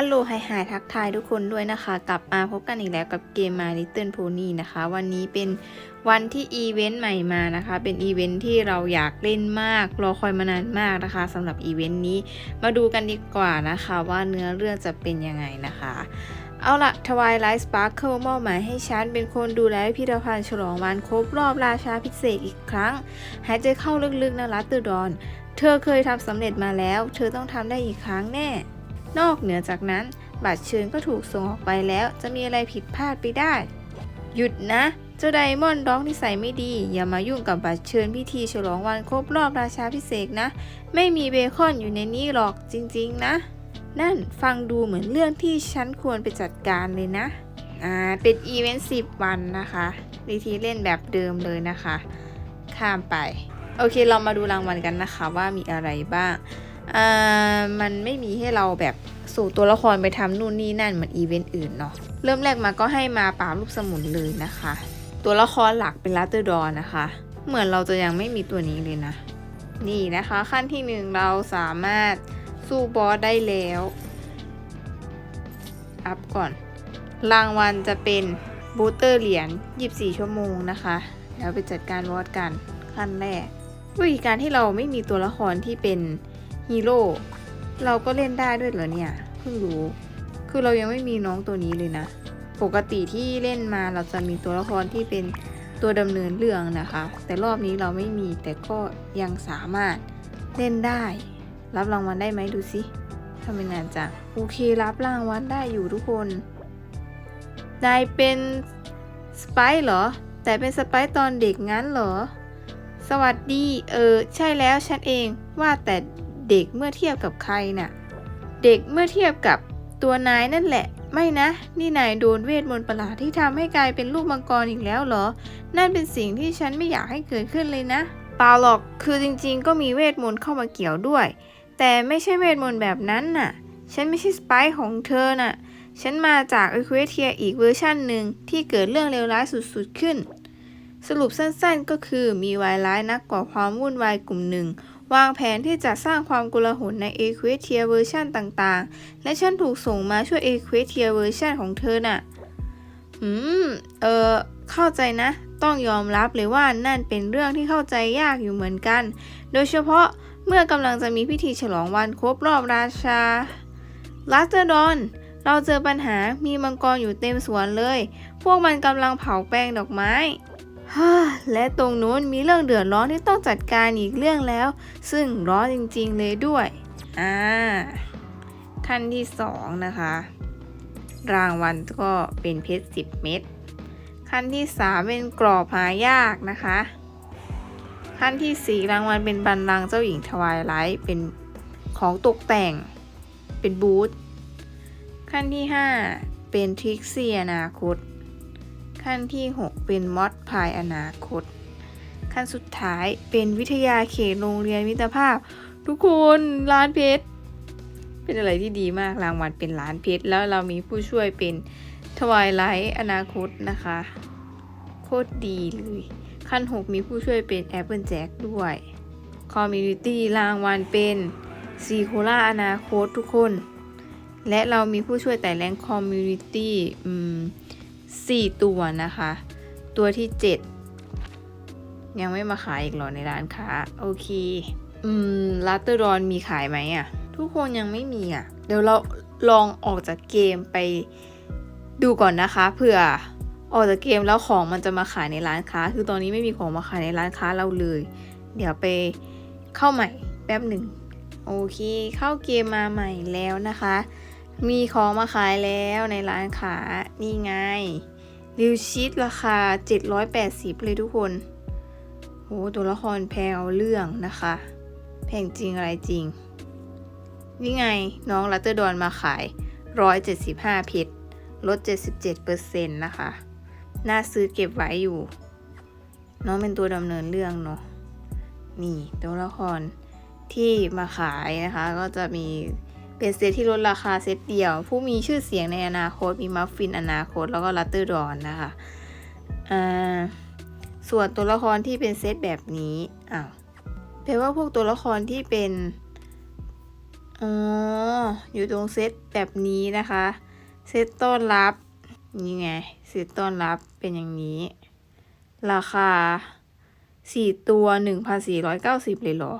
อัลโหลไฮไฮทักทายทุกคนด้วยนะคะ กลับมาพบกันอีกแล้วกับเกม My Little Pony นะคะ วันนี้เป็นวันที่อีเวนต์ใหม่มานะคะ เป็นอีเวนต์ที่เราอยากเล่นมาก รอคอยมานานมากนะคะสำหรับอีเวนต์นี้มาดูกันดีกว่านะคะว่าเนื้อเรื่องจะเป็นยังไงนะคะ เอาละทวายไลท์สปาร์เคิลมอบหมายให้ฉัน เป็นคนดูแลพิพิธภัณฑ์ฉลองวันครบรอบราชาพิเศษอีกครั้ง หายใจเข้าลึกๆนะลัตเตอร์ดอน เธอเคยทำสำเร็จมาแล้ว เธอต้องทำได้อีกครั้งแน่ นอกเหนือจากนั้น บัตรเชิญก็ถูกส่งออกไปแล้ว จะมีอะไรผิดพลาดไปได้ หยุดนะ เจ้าไดมอนด์ด็อกนิสัยไม่ดี อย่ามายุ่งกับบัตรเชิญพิธีฉลองวันครบรอบราชาพิเศษนะ ไม่มีเบคอนอยู่ในนี้หรอกจริง ๆ นะ นั่นฟังดูเหมือนเรื่องที่ฉันควรไปจัดการเลยนะอ่าเป็นอีเวนต์10 วันนะคะวิธีเล่นแบบเดิมเลยนะคะ ข้ามไป โอเคเรามาดูรางวัลกันนะคะว่ามีอะไรบ้าง มันไม่มีให้เราแบบสู่ตัวละครไปทำนู่นนี่นั่นเหมือนอีเวนต์อื่นเนาะเริ่มแรกมาก็ให้มาปาบลูกสมุนเลยนะคะ ตัวละครหลักเป็นลัตเตอร์ดอนนะคะ เหมือนเราจะยังไม่มีตัวนี้เลยนะ นี่นะคะขั้นที่หนึ่งเราสามารถสู้บอสได้แล้ว อัพก่อน รางวัลจะเป็นบูสเตอร์เหรียญ 24 ชั่วโมงนะคะเดี๋ยวไปจัดการบอสกันขั้นแรกวิธีการที่เราไม่มีตัวละครที่เป็น ฮีโร่เราก็เล่นได้ด้วยเหรอเนี่ยเพิ่งรู้ คือเรายังไม่มีน้องตัวนี้เลยนะ ปกติที่เล่นมาเราจะมีตัวละครที่เป็นตัวดำเนินเรื่องนะคะ แต่รอบนี้เราไม่มีแต่ก็ยังสามารถเล่นได้ รับรางวัลได้ไหมดูสิทำเป็นงานจังโอเครับรางวัลได้อยู่ทุกคนนายเป็นสไปร์เหรอ แต่เป็นสไปร์ตอนเด็กงั้นเหรอ สวัสดี เออ ใช่แล้วฉันเองว่าแต่ เด็กเมื่อเทียบกับใครน่ะ เด็กเมื่อเทียบกับตัวนายนั่นแหละ ไม่นะ นี่นายโดนเวทมนต์ประหลาดที่ทำให้กลายเป็นลูกมังกรอีกแล้วเหรอ นั่นเป็นสิ่งที่ฉันไม่อยากให้เกิดขึ้นเลยนะเปล่าหรอก คือจริงๆ ก็มีเวทมนต์เข้ามาเกี่ยวด้วย แต่ไม่ใช่เวทมนต์แบบนั้นน่ะ ฉันไม่ใช่สไปร์ของเธอน่ะ ฉันมาจากเอควเทียอีกเวอร์ชั่นหนึ่งที่เกิดเรื่องเลวร้ายสุดๆขึ้น สรุปสั้นๆ ก็คือมีวายร้ายนักก่อความวุ่นวายกลุ่มหนึ่ง วางแผนที่จะสร้างความกุลาหลในเอควเทียเวอร์ชันต่างๆ และฉันถูกส่งมาช่วยเอควเทียเวอร์ชันของเธอน่ะ อืม เออเข้าใจนะ ต้องยอมรับเลยว่านั่นเป็นเรื่องที่เข้าใจยากอยู่เหมือนกัน โดยเฉพาะเมื่อกำลังจะมีพิธีฉลองวันครบรอบราชาลัสเตอร์ดอนเราเจอปัญหามีมังกรอยู่เต็มสวนเลย พวกมันกำลังเผาแปลงดอกไม้ ฮ่าและตรงนู้นมีเรื่องเดือดร้อนที่ต้องจัดการอีกเรื่องแล้ว ซึ่งร้อนจริงๆเลยด้วย อ่า ขั้นที่สองนะคะ รางวัลก็เป็นเพชร10 เม็ด ขั้นที่สามเป็นกรอบหายากนะคะ ขั้นที่สี่รางวัลเป็นบันลังเจ้าหญิงทวายไลท์เป็นของตกแต่ง เป็นบูธ ขั้นที่ห้าเป็นทริกซี่อนาคต ขั้นที่ 6 เป็นมอดพายอนาคต ขั้นสุดท้ายเป็นวิทยาเขตโรงเรียนมิตรภาพ ทุกคนร้านเพชร เป็นอะไรที่ดีมากรางวัลเป็นร้านเพชร แล้วเรามีผู้ช่วยเป็นทวายไลท์อนาคตนะคะ โคตรดีเลย ขั้น 6 มีผู้ช่วยเป็นแอปเปิลแจ็คด้วยคอมมูนิตี้รางวัลเป็นซีโคล่าอนาคตทุกคน และเรามีผู้ช่วยแต่แรงคอมมูนิตี้ อืมสี่ตัวนะคะ ตัวที่เจ็ดยังไม่มาขายอีกหรอในร้านค้า โอเค อืมลัตเตอร์ดอนมีขายไหมอะ่ะ ทุกคนยังไม่มีอะ่ะ เดี๋ยวเราลองออกจากเกมไปดูก่อนนะคะเผื่อออกจากเกมแล้วของมันจะมาขายในร้านค้า คือตอนนี้ไม่มีของมาขายในร้านค้าเราเลย เดี๋ยวไปเข้าใหม่แป๊บหนึ่งโอเค เข้าเกมมาใหม่แล้วนะคะ มีของมาขายแล้วในร้านค้านี่ไงริวชิตราคา 780 เลยทุกคนโหตัวละครแพงเอาเรื่องนะคะ แพงจริงอะไรจริง นี่ไงน้องลัตเตอร์ดอนมาขาย 175 เพชรลด 77%นะคะ น่าซื้อเก็บไว้อยู่ น้องเป็นตัวดำเนินเรื่องเนาะนี่ตัวละครที่มาขายนะคะ ก็จะมี เป็นเซตที่ลดราคาเซตเดียว ผู้มีชื่อเสียงในอนาคตมีมัฟฟินอนาคตแล้วก็ลัตเตอร์ดอนนะคะอ่าส่วนตัวละครที่เป็นเซตแบบนี้อ้าวแปลว่าพวกตัวละครที่เป็นอ๋ออยู่ตรงเซตแบบนี้นะคะ เซตต้อนรับนี่ไงเซตต้อนรับเป็นอย่างนี้ ราคาสี่ตัวหนึ่งพันสี่ร้อยเก้าสิบเลยเหรอ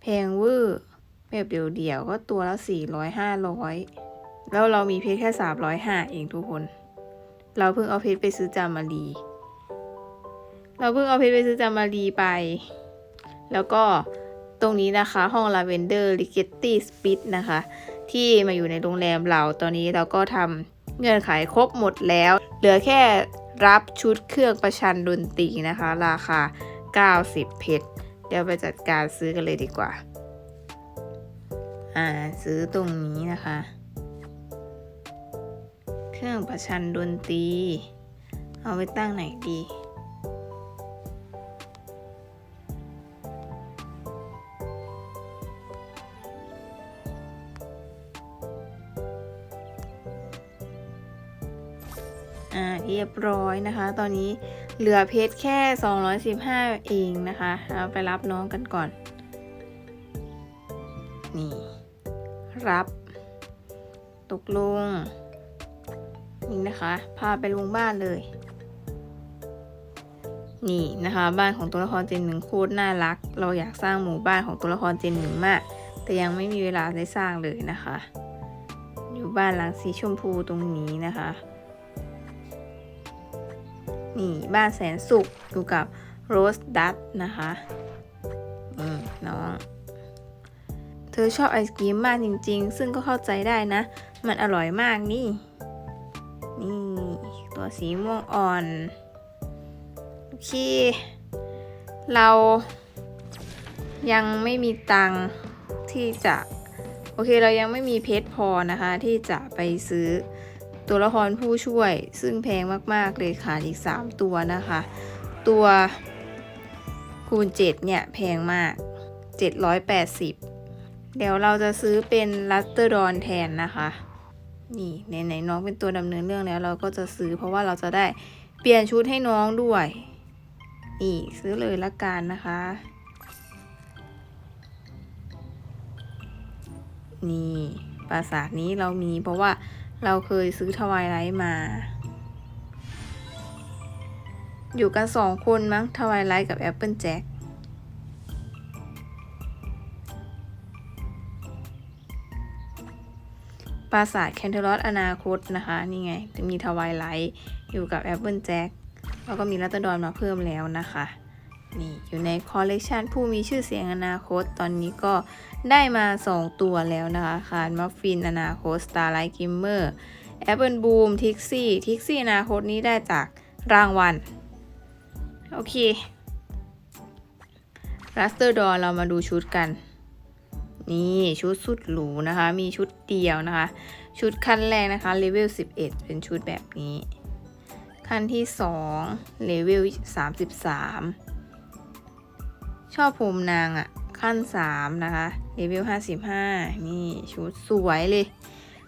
แพงเวอร์ แบบเดี่ยวๆก็ตัวละสี่ร้อยห้าร้อยแล้วเรามีเพชรแค่สามร้อยห้าเองทุกคน เราเพิ่งเอาเพชรไปซื้อจามารีเราเพิ่งเอาเพชรไปซื้อจามารีไป แล้วก็ตรงนี้นะคะห้องลาเวนเดอร์ลิเกตตี้สปิ t นะคะ ที่มาอยู่ในโรงแรมเราตอนนี้เราก็ทำเงื่อนไขครบหมดแล้ว เหลือแค่รับชุดเครื่องประชันดนตรีนะคะ ราคา 90 เพชรเดี๋ยวไปจัดการซื้อกันเลยดีกว่า อ่าซื้อตรงนี้นะคะ เครื่องประชันดนตรี เอาไปตั้งไหนดีอ่าเรียบร้อยนะคะ ตอนนี้เหลือเพชรแค่ 215 เองนะคะ เอาไปรับน้องกันก่อน นี่ รับ ตกลง นี่นะคะ พาไปลงบ้านเลย นี่นะคะ บ้านของตัวละครเจนหนึ่งโคตรน่ารัก เราอยากสร้างหมู่บ้านของตัวละครเจนหนึ่งมาก แต่ยังไม่มีเวลาได้สร้างเลยนะคะ อยู่บ้านหลังสีชมพูตรงนี้นะคะ นี่บ้านแสนสุขอยู่กับโรสดัตนะคะ เธอชอบไอศกรีมมากจริง ๆ ซึ่งก็เข้าใจได้นะ มันอร่อยมากนี่ นี่ตัวสีม่วงอ่อน โอเค เรายังไม่มีตังที่จะ โอเคเรายังไม่มีเพชรพอนะคะ ที่จะไปซื้อตัวละครผู้ช่วย ซึ่งแพงมาก ๆ เลยค่ะอีก 3 ตัวนะคะ ตัวคูณ7เนี่ย แพงมาก 780 เดี๋ยวเราจะซื้อเป็นลัสเตอร์ดอนแทนนะคะ นี่ไหนๆน้องเป็นตัวดำเนินเรื่องแล้ว เราก็จะซื้อเพราะว่าเราจะได้เปลี่ยนชุดให้น้องด้วย นี่ซื้อเลยละกันนะคะ นี่ปราสาทนี้เรามีเพราะว่าเราเคยซื้อทวายไลท์มา อยู่กันสองคนมั้งทวายไลท์กับแอปเปิลแจ็ค ปราสาทแคนเทอรอสอนาคตนะคะ นี่ไง จะมีทวายไลท์อยู่กับแอปเปิลแจ็คแล้วก็มีรัตดอนมาเพิ่มแล้วนะคะ นี่อยู่ในคอลเลกชันผู้มีชื่อเสียงอนาคต ตอนนี้ก็ได้มา 2 ตัวแล้วนะคะคานมัฟฟินอนาคต Starlight Glimmer แอปเปิลบูมทิกซี่ทิกซี่อนาคตนี้ได้จากรางวัล โอเครัสเตอร์ดอเรามาดูชุดกัน นี่ชุดสุดหรูนะคะ มีชุดเดียวนะคะ ชุดขั้นแรกนะคะเลเวล11 เป็นชุดแบบนี้ ขั้นที่2เลเวล33 ชอบผมนางอะ่ะ ขั้น 3 นะคะเลเวล55 นี่ชุดสวยเลย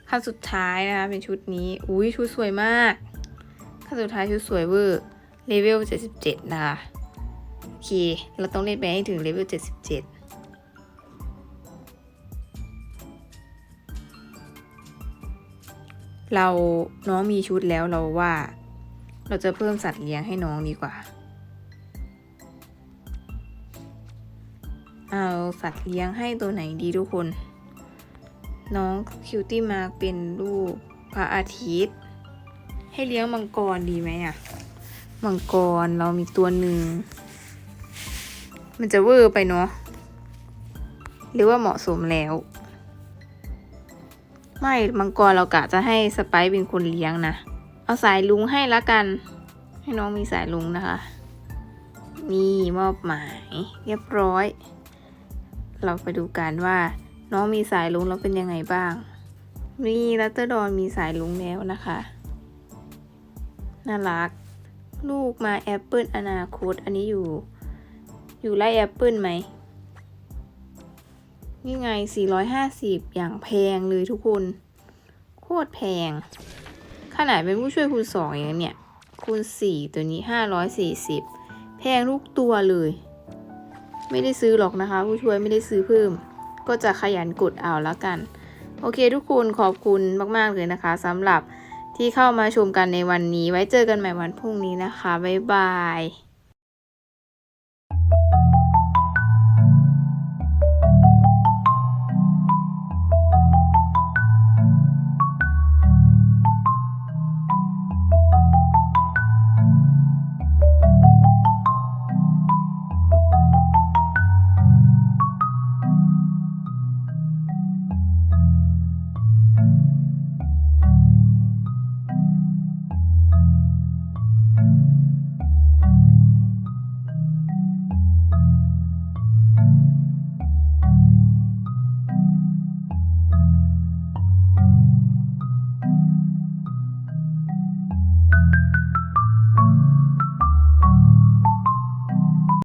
ขั้นสุดท้ายนะคะ เป็นชุดนี้ อุ้ยชุดสวยมาก ขั้นสุดท้ายชุดสวยเวอร์เลเวล77 นะคะ โอเค เราต้องเล่นไปให้ถึงเลเวล77 เราน้องมีชุดแล้วเราว่า เราจะเพิ่มสัตว์เลี้ยงให้น้องดีกว่า เอาสัตว์เลี้ยงให้ตัวไหนดีทุกคน น้องคิวตี้มาเป็นลูกพระอาทิตย์ ให้เลี้ยงมังกรดีไหมอะมังกรเรามีตัวหนึ่ง มันจะเวอร์ไปเนาะหรือว่าเหมาะสมแล้ว ไม่มังกรเรากะจะให้สไปซ์เป็นคนเลี้ยงนะ เอาสายลุงให้ละกัน ให้น้องมีสายลุงนะคะ นี่มอบหมายเรียบร้อย เราไปดูกันว่า น้องมีสายลุงแล้วเป็นยังไงบ้าง นี่ลัตเตอร์ดอนมีสายลุงแล้วนะคะ น่ารัก ลูกมาแอปเปิลอนาคต อันนี้อยู่ อยู่ไล่แอปเปิลไหม นี่ไง 450 อย่างแพงเลยทุกคน โคตรแพง ขนาดเป็นผู้ช่วยคูณสองอย่างเนี่ย คูณสี่ตัวนี้ 540 แพงทุกตัวเลย ไม่ได้ซื้อหรอกนะคะ ผู้ช่วยไม่ได้ซื้อเพิ่ม ก็จะขยันกดเอาแล้วกัน โอเคทุกคนขอบคุณมาก ๆ เลยนะคะสำหรับที่เข้ามาชมกันในวันนี้ ไว้เจอกันใหม่วันพรุ่งนี้นะคะ บ๊ายบาย